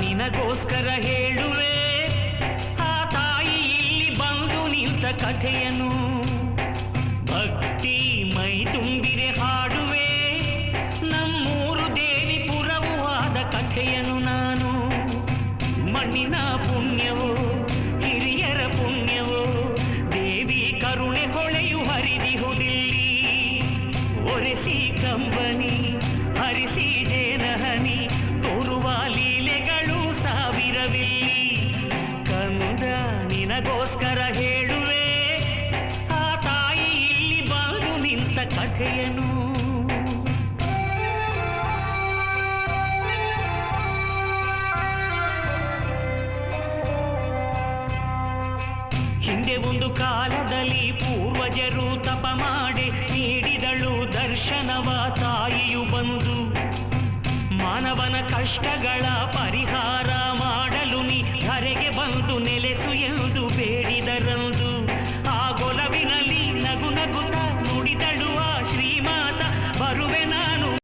ನಿನಗೋಸ್ಕರ ಹೇಳುವೆ. ಆ ತಾಯಿ ಇಲ್ಲಿ ಬಂದು ನಿಂತ ಕಥೆಯನು ಭಕ್ತಿ ಮೈ ತುಂಬಿರೆ ಹಾಡುವೆ. ನಮ್ಮೂರು ದೇವಿ ಆದ ಕಥೆಯನು ನಾನು ಮಣ್ಣಿನ ಪುಣ್ಯವೋ, ಹಿರಿಯರ ಪುಣ್ಯವೋ, ದೇವಿ ಕರುಣೆ ಹೊಳೆಯು ಹರಿದಿಹುದಿಲ್ಲಿ. ಒರೆಸಿ ಕಂಬನಿ ನಿನಗೋಸ್ಕರ ಹೇಳುವೆ, ಆ ತಾಯಿ ಇಲ್ಲಿ ಬಂದು ನಿಂತ ಕಥೆಯನು. ಹಿಂದೆ ಒಂದು ಕಾಲದಲ್ಲಿ ಪೂರ್ವಜರು ತಪ ಮಾಡಿ ನೀಡಿದಳು ದರ್ಶನವ ತಾಯಿಯು ಬಂದು, ಮಾನವನ ಕಷ್ಟಗಳ ಪರಿಹಾರ